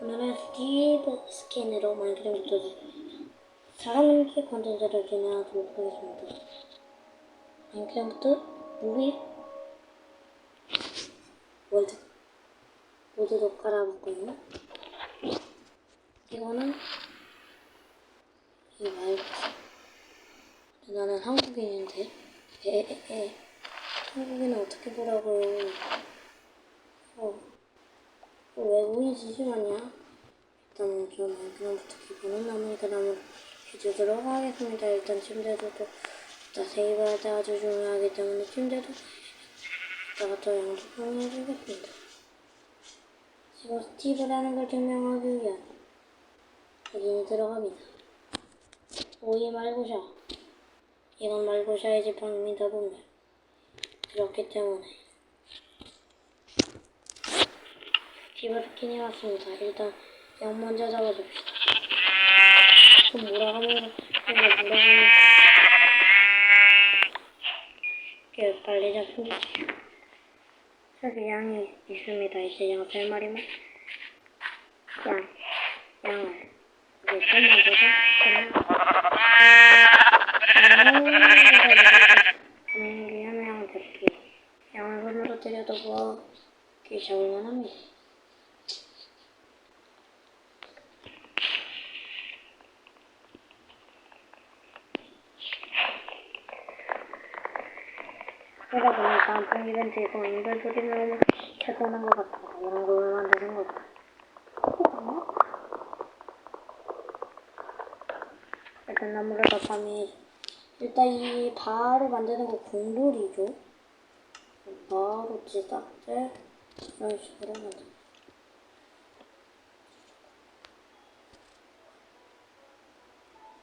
오늘은 스티브 스킨으로 마인크래프트 사람인기 콘텐츠를 진행하도록 하겠습니다. 마인크래프트 무비 월드 모두도 깔아봤거든요. 이거는 이거 말고 나는 한국인인데 에에에 한국인은 어떻게 보라고요? 어. 어, 외국인 지시하냐? 일단은 좀 마인크래프트 기본은 나무니까 나무를 해주도록 하겠습니다. 일단 침대도 또 일단 세이브할 때 아주 중요하기 때문에 침대도 또 양수평 해주겠습니다. 지금 스티브라는 걸 증명하기 위한 여기는 들어갑니다. 오이 말고샤 이건 말고샤의 지팡입니다 보면 그렇기 때문에 집을 스킨이 왔습니다. 일단 양 먼저 잡아줍시다. 좀 몰아가면 뭔가 몰아가면 이렇게 빨리 잡습니다. 저기 양이 있습니다. 이제 양 세 마리만 양 양을 이제 좀만 더 잡으면 양을 양을 손으로 때려도 뭐 이렇게 잡을만 합니다. 그러다 보니까 안방 이벤트에서 인별 소리를 너무 찾아오는 것 같아요. 이런 걸 만드는 것 같아요. 일단 나무를 덮하면 일단 이 바로 만드는 거 공돌이죠. 바로 찌딱지 이런 식으로 만들.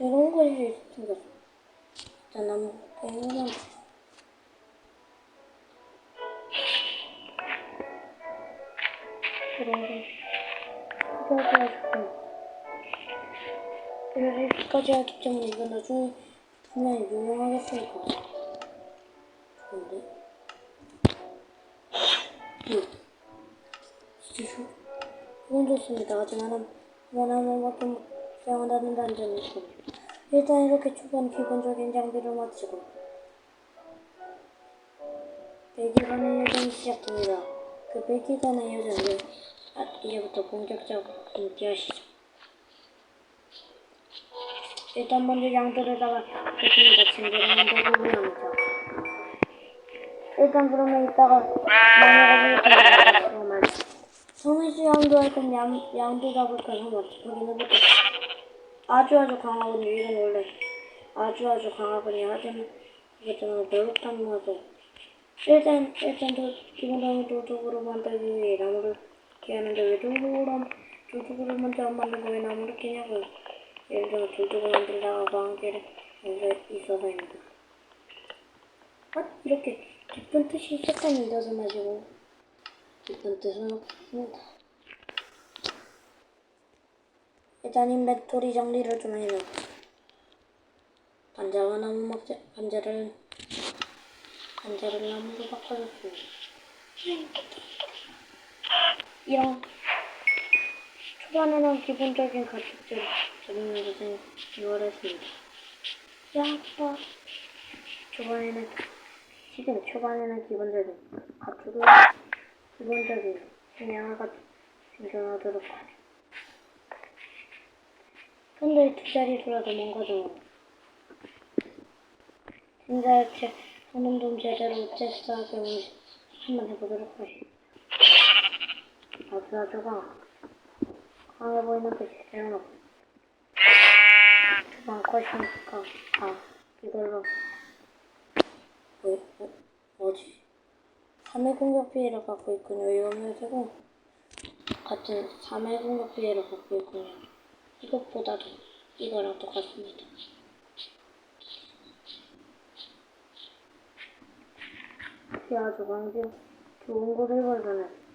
이런 것이 생겼어. 일단 나무 그 여기까지 하기 때문에 이거 나중에 분명히 유명하겠으니까 좋은데 응 진짜 좋 이건 좋습니다 하지만 원하는 만큼 사용한다는 단점이 있고 일단 이렇게 초반 기본적인 장비를 마치고 배기관의 여정이 시작됩니다. 그 배기관의 여정을 아, 이제부터 본격적으로 인지하시죠. 일단 먼저 양들에다가 배기가 침대를 만들고 위합니다. 일단 그러면 이따가 나무가 보니까 성희씨 양도 할건 양, 양도 잡을 건 한번 확인해보자. 아주 아주 강하군요. 이건 원래 아주 아주 강하군요. 하지만 이게 좀 매혹한 모습. 일단 일단 도, 기본적인 도둑으로 만들기 위해 나무를 깨하는데 왜 도둑으로 도둑으로 먼저 안 만들고 왜 나무를 깨냐고요. 예를 들어 도둑을 만들다가 광기를 있어서입니다. 아 이렇게 깊은 뜻이 있었다니 잊어서 마시고 깊은 뜻은 없습니다. 일단 인벤토리 정리를 좀 해놓고 반자와 나무 먹자 반자를 반자를 나무로 바꿔줬습니다. 이런 초반에는 기본적인 가축들 적는 것을 이월했습니다. 야빠 초반에는 지금 초반에는 기본적인 가축을 기본적인 가축 생존하도록 하죠. 근데 두 자릿수라도 뭔가 좀 진짜 제 오늘 좀 제대로 테스트하게 한번 해보도록 하겠습니다. 아주 아주가 강해 보이는 그 시스템은 주방 컷이니까 아 이걸로 뭐, 뭐, 뭐지? 3회 공격 피해를 받고 있군요. 이러면 되고 같은 3회 공격 피해를 받고 있군요. 이것보다도 이거랑 똑같습니다. 아주 강제 좋은 거를 발견했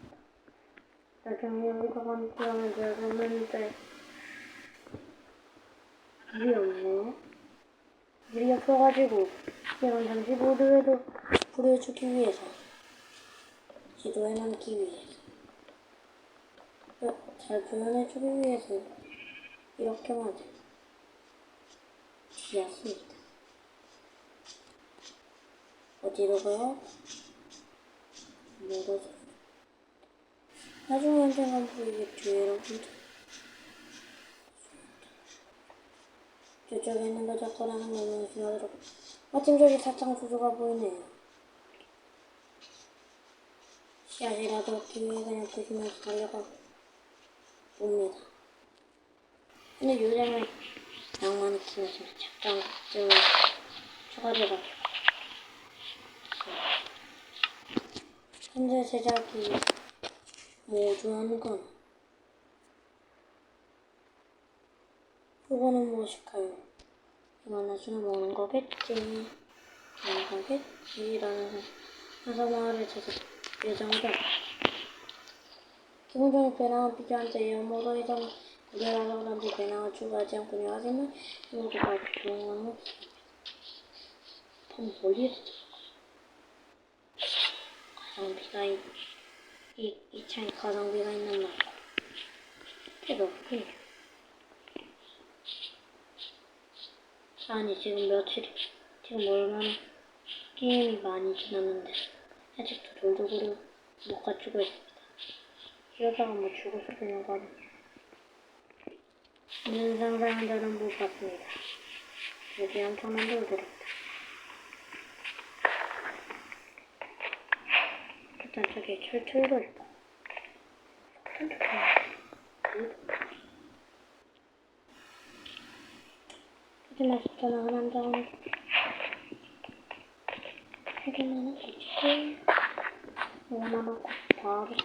여기서 감시하면 되겠는데 물이 없네. 물이 없어가지고 이건 잠시 보드에도 뿌려주기 위해서 지도에 남기 위해서 잘 표현해주기 위해서 이렇게만 뒤였습니다. 어디로 가요? 모르죠. 나중에 언젠간 보이겠죠, 여러분들. 저쪽에 있는 거 작거라는 놈을 지나들어. 마침 저기 사탕 수조가 보이네요. 씨앗이라도 얻기 위해 그냥 부시면서 달려가 봅니다. 근데 요즘은 낭만이 키워서 작정증을 쳐가지고가지고 현재 제작이 모두하는 건 이거는 무엇일까요? 이건 나중에 먹는 거겠지 먹는 거겠지 라는 회사 마을의 제작 예정이다 기본적인 배낭은 필요한데 여모로 이상 구별하려고 하는데 배낭을 추가하지 않군요 하지만 말고 그런 없어 돈 멀리서 가성비가 있, 이, 이 차에 가성비가 있는 말 그래도 그냥 아니 지금 며칠 지금 얼마나 게임이 많이 지났는데 아직도 돌도구를 못 갖추고 있습니다. 이러다가 뭐 죽을 수도 있는 거 아니냐. 상상한 적은 못 봤습니다. 여기 엄청난 돌들입니다. 일단 저기 철철도 있고. 하지만 숫자는 하나 장은 하기만은 솔직히 얼마나 바로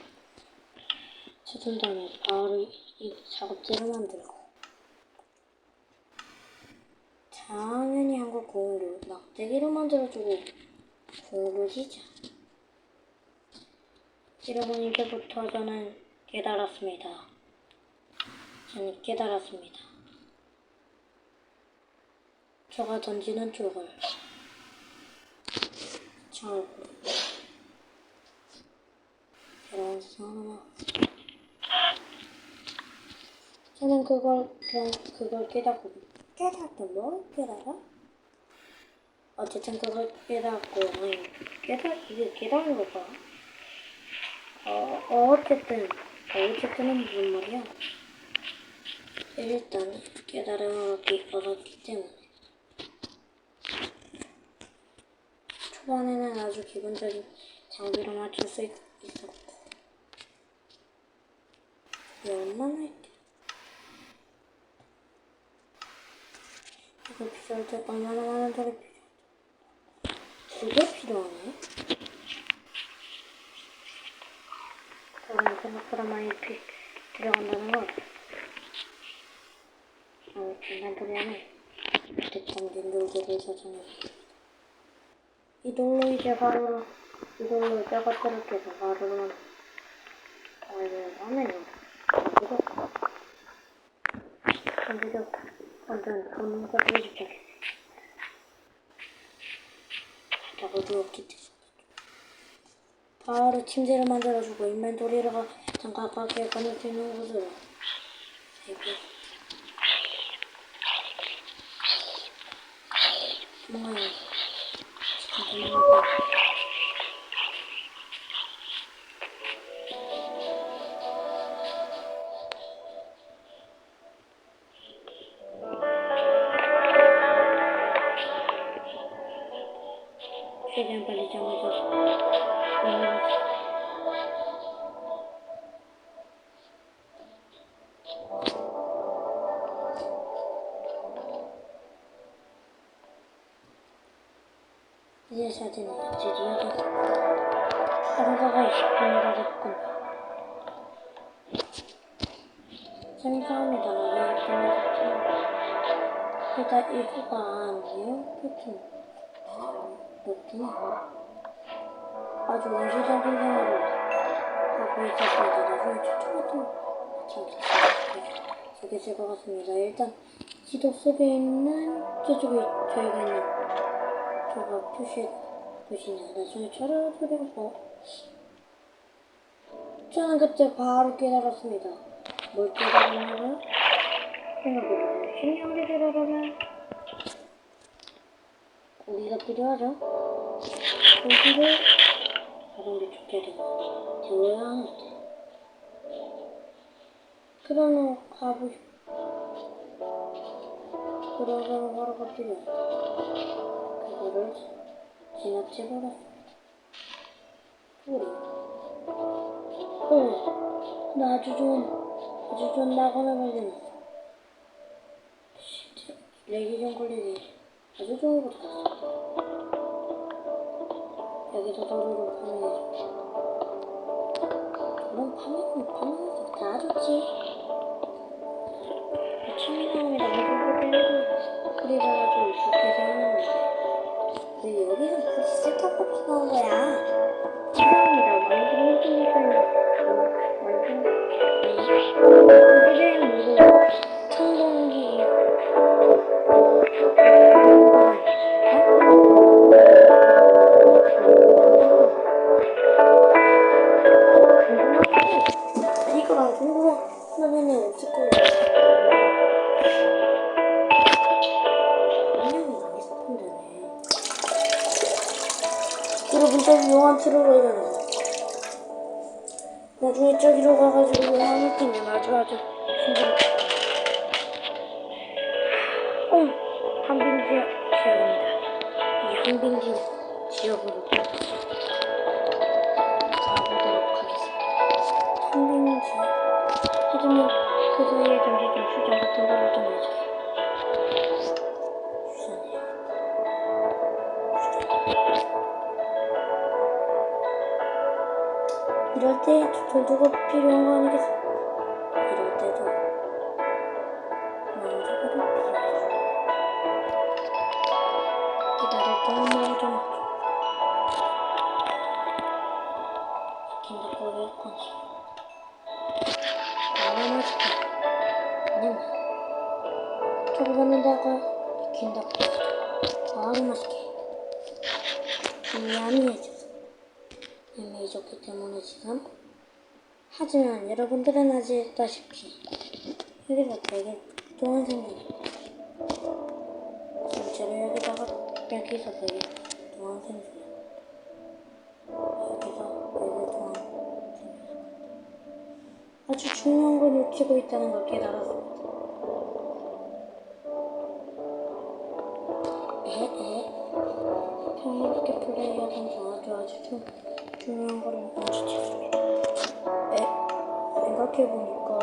다음에 바로 이 작업대를 만들고 당연히 한국 공으로 막대기로 만들어주고 공으로 시작 이제부터 저는 깨달았습니다. 저는 깨달았습니다. 저가 던지는 쪽을. 잘 그런 상황 저는 그걸 그걸 깨닫고 깨닫고 뭘 깨달아? 어쨌든 그걸 깨닫고 깨닫 이게 거 봐. 어, 어 어쨌든 어, 어쨌든은 무슨 말이야? 일단 깨달음을 얻었기 때문에 초반에는 아주 기본적인 장비로 맞출 수 있, 있었고 이게 얼마나 했지? 이거 필요할 때 얼마나 많은 돌이 필요해? 두개 필요하네? 그럼 생각보다 많이 피, 들어간다는 거. 어, 하네 대장된 돌들을 저장해. 이걸로 이제 바로 이걸로 바로는 어 이제 화면이 어디로 어디로 완전 보는 것들이 집중해 작업을 없기 때문에 바로 침대를 만들어주고 세고 뭔가 진짜 뭔가 최대한 빨리 잠을 아주 원시적인 생활을 하고 있었습니다. 나중에 추천 같은 거 저게 될것 같습니다. 일단 지도 속에 있는 저쪽에 저희가 있는 저거 표시 보시냐 나중에 찾아보려고 저는 그때 바로 깨달았습니다. 뭘 들어가냐고요? 생각해보세요. 식량을 들어가면 고기가 필요하죠? 고기를 다른 데 족제리가 데워야 하는데 그러면 가고 싶 그러면 하루가 필요해 그거를 지나쳐버렸습니다 우리 어, 나 아주 좋은 아주 좋은 낙원을 발견했어 좀 걸리지 아주 좋은 곳 갔어 여기서 도로를 파밍해줘 그럼 파밍은 파밍해서 다 좋지 나무를 때리고 그리다가 좀 궁금하면 없을 거야. 분명히 많이 스폰되네. 여러분 저기 용암 들어가잖아. 나중에 저기로 가가지고 용암을 끼면 아주 아주 힘들어. 어, 한빙 지역 지역입니다. 이 한빙 지역 지역으로 이럴 때 전투가 필요한 거 아니겠 치킨 닭고기. 아주 맛있게. 야미해져서. 애매해졌기 때문에 지금 하지만 여러분들은 아시다시피 여기가 되게 동안 생기네 실제로 여기다가 여기서 되게 동안 생기네 여기서 되게 동안 생겼어 아주 중요한 걸 놓치고 있다는 걸 깨달았습니 평화롭게 플레이하던 중 아주 아주 중, 중요한 거를 눈치챘습니다. 에? 생각해보니까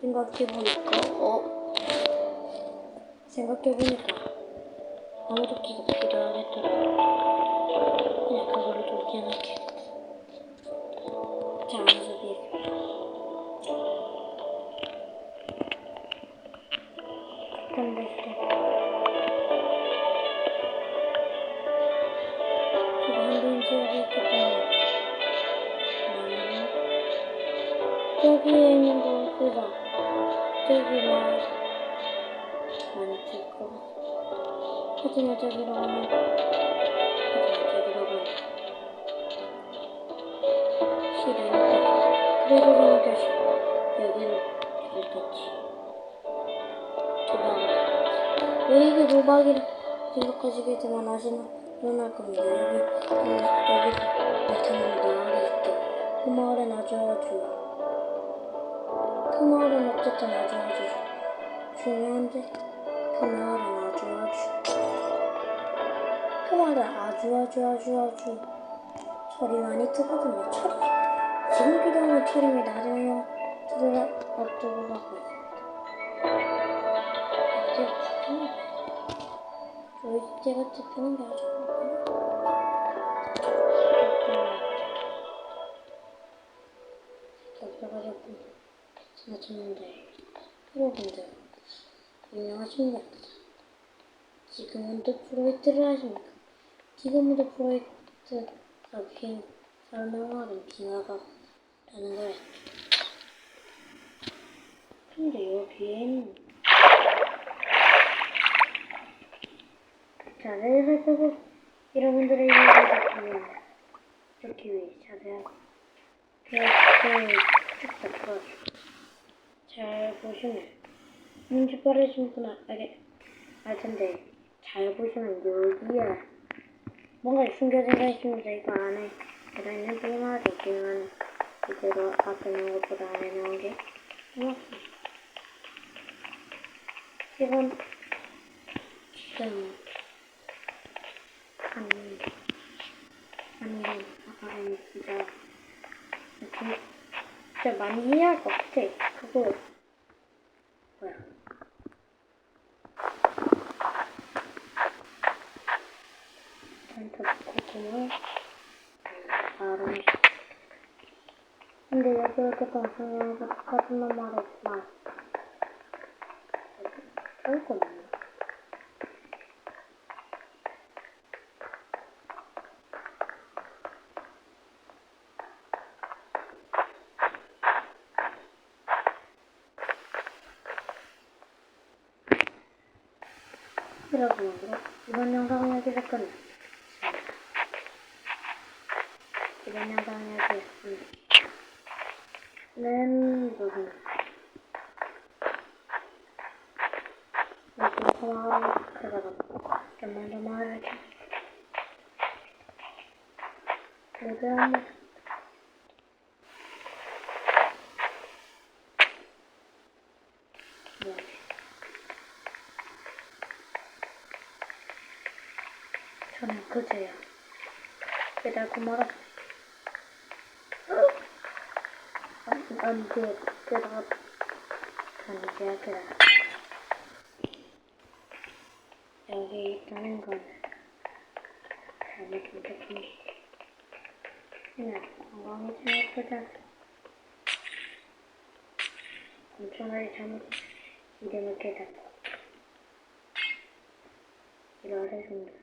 생각해보니까 어? 생각해보니까 아무도끼가 필요하겠더라. 그냥 그거를 좀 깨놓게. 지금 한빈 지역이 있기 때문에 나는 저기에 있는 것보다 저기 막 많이 찍고 하지만 저기로 가면 하지만 저기로 가면 시간이 그래서 생각했어 여기는 잘 떴지 도박을 여기가 도박이라 생각하시겠지만 아시는 일어날 겁니다. 여기, 음, 여기 나타나는 마을이 있대. 그 마을은 아주 아주 그 마을은 어쨌든 아주 아주 중요한데 그 마을은 아주 아주 그 마을은 아주 아주 아주 아주 철이 많이 뜨거든요. 철이 지금 필요하면 철이면 나중에 들어 놔두고 가고 있습니다. 음. 저희 제가 잡히는 게 아주 잡혀가지고 지나쳤는데 여러분들 안녕하십니까 지금은 또 프로젝트를 하십니까? 지금은 또 프로젝트가 비 설명하는 빙하가 라는 거야 근데 여기에는 자세히 살펴보 여러분들의 이야기를 듣면 좋기 위해 자세하고 이렇게 쭉 맞춰가지고 잘 보시면 눈치 빠르신 분은 알게 알 텐데 잘 보시면 여기에 뭔가 숨겨진 게 있습니다. 이거 안에 들어있는 삐마도 있지만 이대로 앞에 있는 것보다 안에 나온 게 고맙습니다. 지금 지금 한 아니 아까 아니 진짜 진- 진짜 많이 이해할 것 같아. 그거 뭐야? 센터 코코를 바로 근데 여기 동생이랑 똑같은 놈 말했지만 별거 없네. 여러분으로 이번 영상은 여기서 끝내. 이번 영상은 끝내. 는 부분. 여기 고마워. 좀만 더 말해줘. 그러면 네. 저는 그제야. 깨달고 말았어. 안, 안 돼. 깨달아. 아니야, 깨달아. 여기 있다는 건 잘못 느꼈습니다. 그냥 건강이 생각보다 엄청나게 잘못 이름을 깨달아. 이러했습니다.